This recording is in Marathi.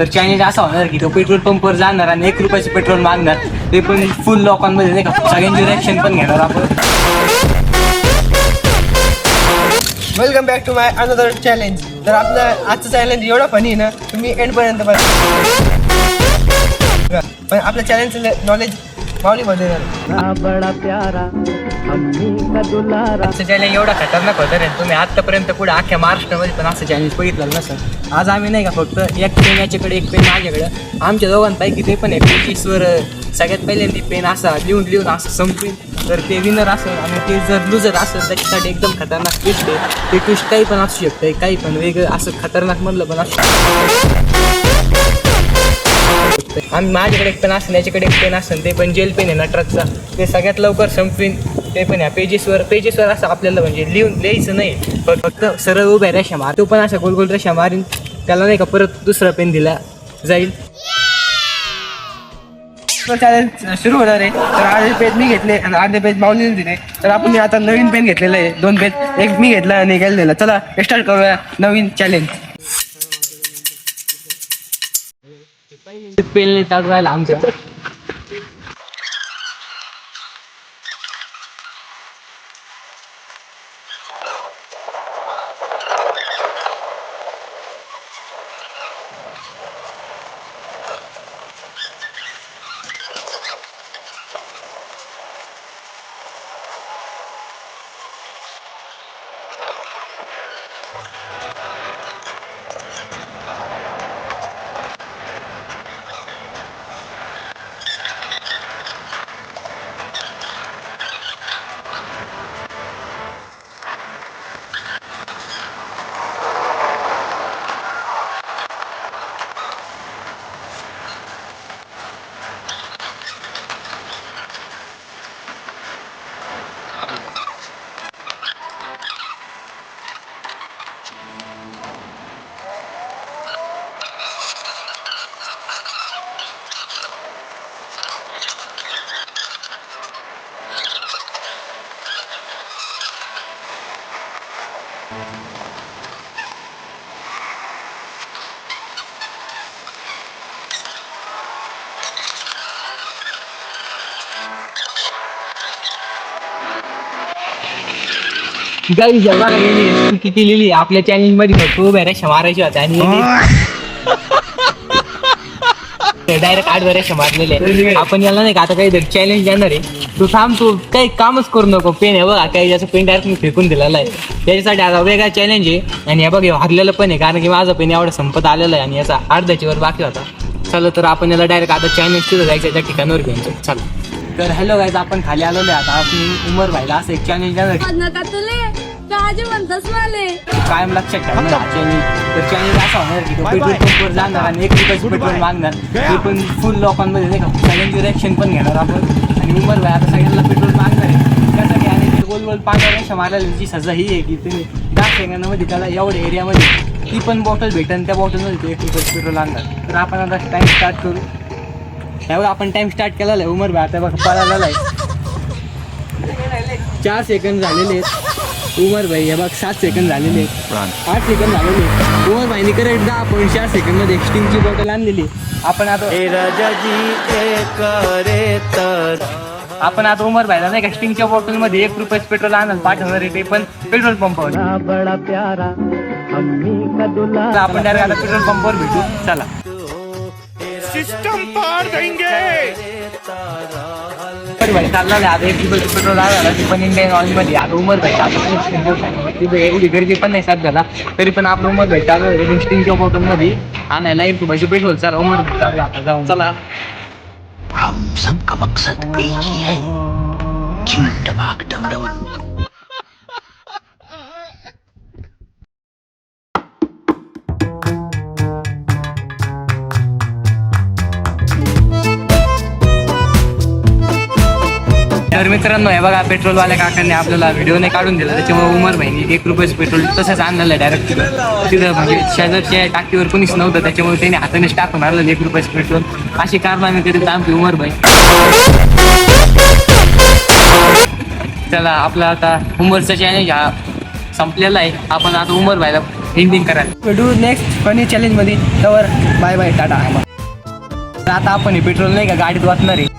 तर चॅलेंज असा होणार की तो पेट्रोल पंपवर जाणार आणि एक रुपयाचे पेट्रोल मागणार. ते पण फुल लोकांमध्ये नाही का सगळ्यांची रिॲक्शन पण घेणार आपण. Welcome back to my another challenge तर आपलं आजचं चॅलेंज एवढं फनी ना तुम्ही एंडपर्यंत बघा. पण आपल्या चॅलेंजचं नॉलेज माऊलीमध्ये असं चॅलेंज एवढा खतरनाक होतं रे तुम्ही आतापर्यंत पुढे अख्ख्या महाराष्ट्रामध्ये पण असं चॅलेंज बघितलं नसेल आज आम्ही नाही का फक्त एक पेन याच्याकडे एक पेन माझ्याकडे. आमच्या दोघांपैकी ते पण आहे. पेचीसवर सगळ्यात पहिल्यांदा पेन असा लिहून लिहून असं संपवीन तर ते विनर असेल आणि ते जर लुजर असेल त्याच्यासाठी एकदम खतरनाक ट्विस्ट आहे. ते ट्विस्ट काही पण असू शकतं काही पण वेगळं असं खतरनाक म्हणलं पण असू शकतं. आम्ही माझ्याकडे एक पेन असेल याच्याकडे एक पेन असेल ते पण जेल पेन आहे ना ट्रकचा ते सगळ्यात लवकर संपवीन ते पण ह्या पेजेसवर पेजेसवर असं आपल्याला म्हणजे लिहून लिहायचं नाही. पण फक्त सरळ उभ्या रेषा मार. तो पण असं गोल गोल रेषा मारीन त्याला नाही का परत दुसरा पेन दिला जाईल. चॅलेंज सुरू होणार आहे. तर अर्धे पेज मी घेतले आणि अर्धे पेज माऊलीने दिले. तर आपण आता नवीन पेन घेतलेलं आहे. दोन पेज एक मी घेतला आणि एक दिला चला स्टार्ट करूया नवीन चॅलेंज पेन चालू राहिला आमच्या. गाई जेव्हा किती लिहिली? आपल्या चॅलेंजमध्ये भरपूर उभ्या रेषा मारायच्या होत्या आणि डायरेक्ट आठ रेषा मारलेले आपण याला नाही का आता काही चॅलेंज देणार आहे. तू थांब तू काही कामच करू नको. पेन आहे बघा काही त्याचं पेन डायरेक्ट मी फेकून दिलेला आहे. त्याच्यासाठी आता वेगळा चॅलेंज आहे. आणि हे बघ हे हरलेलं पण आहे कारण की माझं पेन एवढं संपत आलेलं आहे आणि याचा अर्ध्याची वर बाकी होता. चला तर आपण याला डायरेक्ट आता चॅलेंज तिथं जायचं त्या ठिकाणावर घ्यायचं चला. तर हॅलो गायचं आपण खाली आलेलो आहे. आता आपण उमर भाईला असं एक चॅलेंज देणार काळजी म्हणतास माले. कायम लक्षात ठेवणार हा चॅलेंज तर चॅलेंज असा होणार की तो पेट्रोल पंपवर जाणार आणि एक रुपयाचे पेट्रोल मागणार. ते पण फुल लोकांमध्ये नाही का? सगळ्यांची रिॲक्शन पण घेणार आपण. आणि उमर भाई आता सगळ्यांना पेट्रोल मागणार आहे. त्यासाठी आणि ते गोल गोल रेषा मारायला सजा ही आहे की तुम्ही दहा सेकंदामध्ये त्याला एवढ्या एरियामध्ये ती पण बॉटल भेटेल त्या बॉटलमध्ये ते एक रुपयाचे पेट्रोल लागणार तर आपण आता टाइम स्टार्ट करू. त्यावेळी आपण टाइम स्टार्ट केलेला आहे. उमर भाई आता बघा पळालेला आहे. चार सेकंद झालेले आहेत. उमर भाई हे बघ सात सेकंद झालेले आठ सेकंद झालेले उमर भाईने करेक्ट दहा पॉईंट चार सेकंदमध्ये एक्स्टिंगची बॉटल आणलेली आपण आता आपण आता उमर भाईला नाही का स्टिंगच्या बॉटलमध्ये एक रुपयाच पेट्रोल आणायला पाठवणार आहे ते पण पेट्रोल पंपावर तर आपण डायरेक्ट आता पेट्रोल पंपावर भेटू. चला. उमर भाई चालला आता एक रुपयाचं पेट्रोल आला ते पण इंडियन ऑइलमध्ये. आता उमर भाई एवढी गर्दी पण नाही सध्याला. तरी पण आपलं उमर भाई चालू स्टिंगच्या बॉटलमध्ये. आणायला एक रुपयाचे पेट्रोल चला उमर भाई चालू आता जाऊन. चला. हम सबका मकसद एक ही. है क्यों टबाक डमडम तर मित्रांनो हे बघा पेट्रोलवाल्या काकांनी आपल्याला व्हिडिओ नाही काढून दिला. त्याच्यामुळे उमर भाईनी एक रुपयाचं पेट्रोल तसंच आणलेलं डायरेक्ट तिथं. तिथं म्हणजे शेजारच्या टाकीवर कोणीच नव्हतं त्याच्यामुळे त्याने हातानेच टाकून आणलं एक रुपयाचं पेट्रोल. अशी कारनामे करीत आमची उमर भाई चला आपला आता उमरचा चॅलेंज हा संपलेला आहे. आपण आता उमर भाईला एंडिंग करायला. भेटू नेक्स्ट फनी चॅलेंजमध्ये तर बाय बाय टाटा. आता आपण हे पेट्रोल नाही का गाडीत वाचणार आहे.